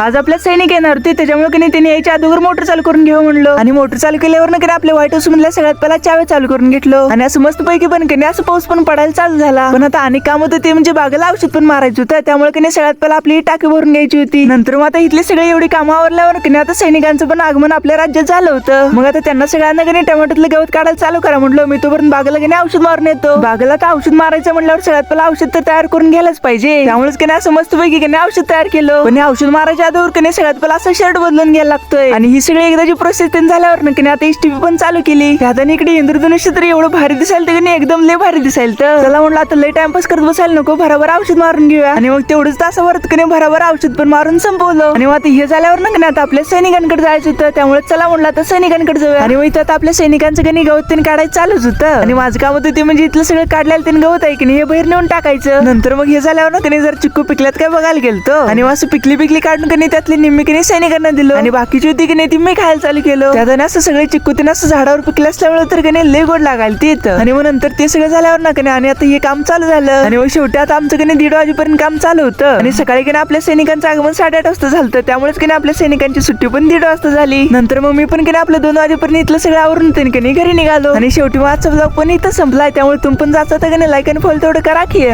आज आपल्या सैनिक येणार होते त्याच्यामुळे की नाही त्यांनी यायच्या अगोदर मोटर चालू करून घेऊ म्हणलं. आणि मोटर चालू केल्यावर ना की नाही आपल्या व्हाईट हाऊस मधल्या सगळ्यात पहिला चावे चालू करून घेतलो. आणि असं मस्त पैकी पण की असं पाऊस पण पडायला चालू झाला. पण आता अनेक काम होतं ते म्हणजे बागेला औषध पण मारायचं होतं. त्यामुळे की नाही सगळ्यात पहिला आपली टाकी भरून घ्यायची होती. नंतर मग आता इथले सगळे एवढी कामं आवरल्यावर की नाही आता सैनिकांचं पण आगमन आपल्या राज्यात झालं होतं. मग आता त्यांना सगळ्यांना की नाही टमाट्यातलं गवत काढायला चालू करा म्हटलं मी तोपर्यंत बागेला की औषध मारून येतो. बागेला तर औषध मारायचं म्हटल्यावर सगळ्यात पहिला औषध तर तयार करून घ्यायलाच पाहिजे. त्यामुळेच की नाही असं मस्त पैकी की औषध तयार केलं. पण औषध मारायच्या अगोदर की सगळ्यात पहिला असं शर्ट बदलून घ्यायला लागतोय. आणि ही सगळी एकदाची प्रोसेस झाल्यावर ना की नाही आता टीव्ही पण चालू केली. आता आणि इकडे इंद्रधनुष्य तर एवढं भारी दिसायला तर नाही एकदम लय भारी दिसायला तर त्याला म्हणलं आता लय टाइमपास करत बसायला नको भराभर औषध मारून घेऊया. आणि मग तेवढंच तासावरत की नाही भराभर औषध पण मारून संपवलं. आणि मग आता हे झाल्यावर ना नाही आता आपल्या सैनिकांकडे जायचं होतं. त्यामुळे चला म्हणलं आता सैनिकांकडे जाऊया. आणि मग इथं आता आपल्या सैनिकांचं की गवत त्यांनी काढायचं चालूच होतं. आणि माझं काम होतं ते म्हणजे इथलं सगळं काढलेलं त्यांनी गवत आहे की नाही हे बाहेर नेऊन टाकायचं. नंतर मग हे झाल्यावर ना की नाही जर चिक्कू पिकल्यात काय बघायला गेलतो. आणि मग असं पिकली पिकली काढून नाही त्यातली निम्मी की नाही सैनिकांना दिलं. आणि बाकीची होती की नाही ती मी खायला चालू केलं. त्यात असं सगळे चिक्कू ते असं झाडावर पिकले असल्यामुळे तर की नाही लय गोड लागायला ते येतं आणि मग नंतर ते सगळं झाल्यावर ना की नाही आणि आता हे काम चालू झालं. आणि मग शेवटी आता आमचं की नाही दीड वाजेपर्यंत काम चालू होतं. आणि सकाळी की नाही आपल्या सैनिकांचं आगमन साडेआठ वाजता झालं त्यामुळेच की नाही आपल्या सैनिकांची सुट्टी पण दीड वाजता झाली. नंतर मग मी पण की नाही आपल्या दोन वाजेपर्यंत इथलं सगळं आवरून ते की नाही घरी निघालो. आणि शेवटी मग आजचा ब्लॉग पण इथं संपलाय. त्यामुळे तुम्ही पण जाता का नाही. लाईक आणि फॉलो तेवढं करा की.